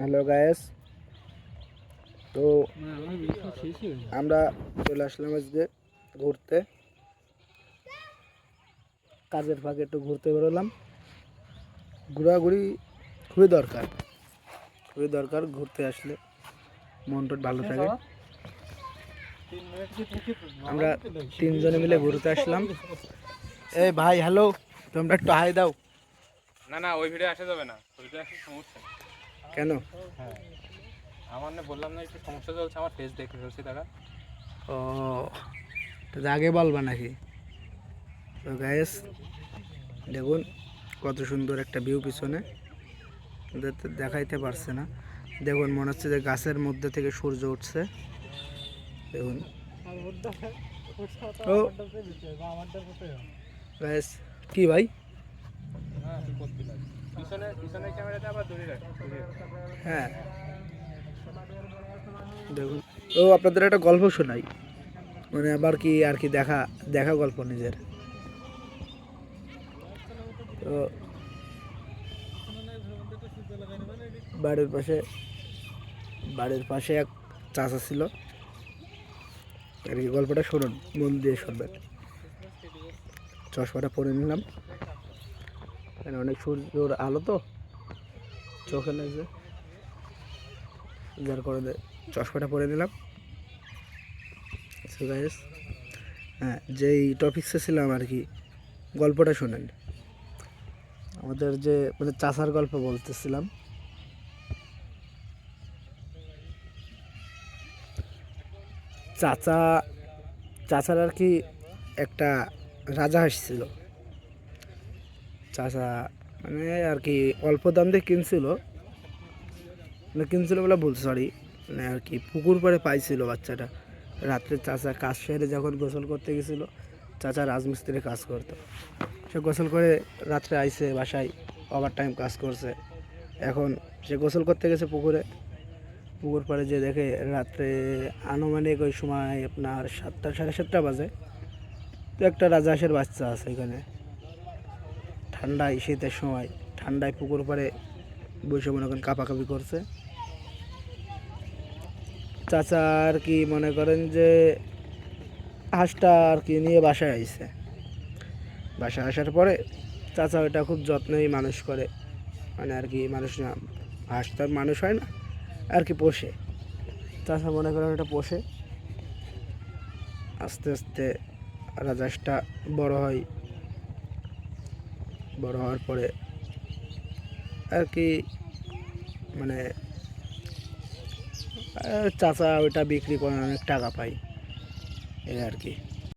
Hello guys. তো আমরা চলে আসলাম আজকে ঘুরতে। কাজের ফাঁকে একটু ঘুরতে বেরোলাম। ঘোরাঘুরি খুবই দরকার খুবই দরকার ঘুরতে আসলে। মনটা ভালো থাকে। আমরা তিনজনে মিলে ঘুরতে আসলাম। এই ভাই, হ্যালো, তোমরা একটু হাই দাও। না না ওই ভিডিও আসা যাবে না। ওই ভিডিও আসলে সমস্যা। কেন? হ্যাঁ। আমার না বললাম না একটু সমস্যা চলছে আমার ফেস দেখে ফেলছি তারা। ও তো আগে বলবা নাকি? তো গ্যাস দেখুন কত সুন্দর একটা ভিউ পিছনে। ওদের তো দেখাইতে পারছে না। দেখুন মনে হচ্ছে যে গাছের মধ্যে থেকে সূর্য উঠছে। দেখুন। ও। গ্যাস কি ভাই? হ্যাঁ। দেখুন। ও, আপনাদের একটা গল্প শোনাই। মানে আবার কি আর কি দেখা দেখা গল্প নিজের। তো বাড়ির পাশে বাড়ির পাশে এক চাচা ছিল। আর কি গল্পটা শুনুন, মন দিয়ে শুনবেন। চশমাটা পরে নিলাম। এখানে অনেক সূর্যর আলো তো। চোখে লাগছে যার কারণে চশমাটা পরে দিলাম। Guys, হ্যাঁ যেই টপিক্সে ছিলাম আর কি গল্পটা শোনেন। আমাদের যে মানে চাষার গল্প বলতেছিলাম। চাচা চাচার আর কি একটা রাজা আসছিল। চাচা মানে আর কি অল্প দাম দিয়ে কিনছিল। মানে কিনছিল বলে ভুল সরি মানে আর কি পুকুর পাড়ে পাইছিল বাচ্চাটা। রাত্রে চাচা কাজ সেরে যখন গোসল করতে গেছিল, চাচা রাজমিস্ত্রি কাজ করতো। সে গোসল করে রাত্রে আইসে বাসায় ওভার টাইম কাজ করছে। এখন সে গোসল করতে গেছে পুকুরে। পুকুর পাড়ে যে দেখে রাত্রে আনুমানিক ওই সময় আপনার সাতটা, সাড়ে সাতটা বাজে। তো একটা রাজহাঁসের বাচ্চা আছে এখানে। ঠান্ডায় শীতের সময় ঠান্ডায় পুকুর পাড়ে বসে মনে করেন কাপাকাপি করছে। চাচা আর কি মনে করেন যে হাঁসটা আর কি নিয়ে বাসায় আইছে। বাসায় আসার পরে চাচা ওটা খুব যত্নেই মানুষ করে। মানে আর কি মানুষ না, হাঁস তো মানুষ হয় না, আর কি পোষে। চাচা মনে করেন ওটা পোষে। আস্তে আস্তে রাজাসটা বড় হয়। বড় হওয়ার পরে আর কি মানে চাচা ওইটা বিক্রি করে অনেক টাকা পাই এই আর কি।